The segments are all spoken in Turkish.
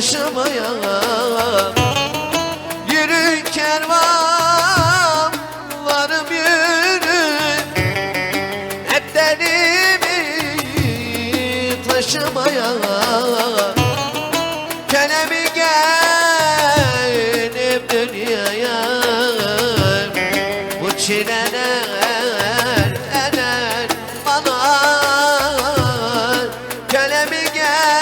taşımaya Yürü kervan varım yürü Hep derimi taşımaya Kölemi geldim dünyaya Bu çileler eder bana Kölemi geldim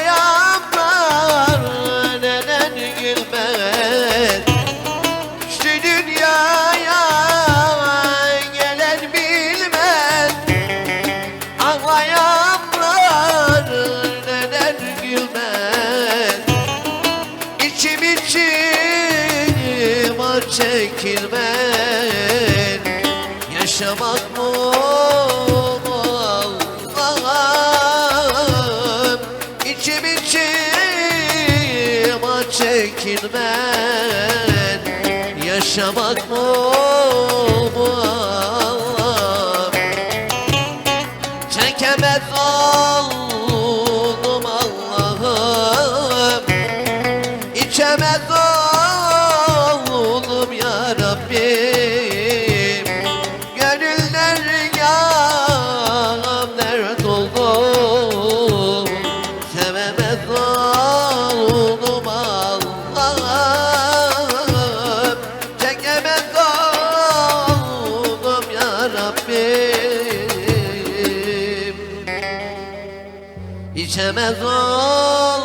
Ağlayanlar neden gülmez? Şu dünyaya gelen bilmez. Ağlayanlar neden gülmez? İçim içim acı çekilmez. Yaşamak mı çekilmez. Yaşamak mı Allah'ım Çekemez oldum İçemez oldum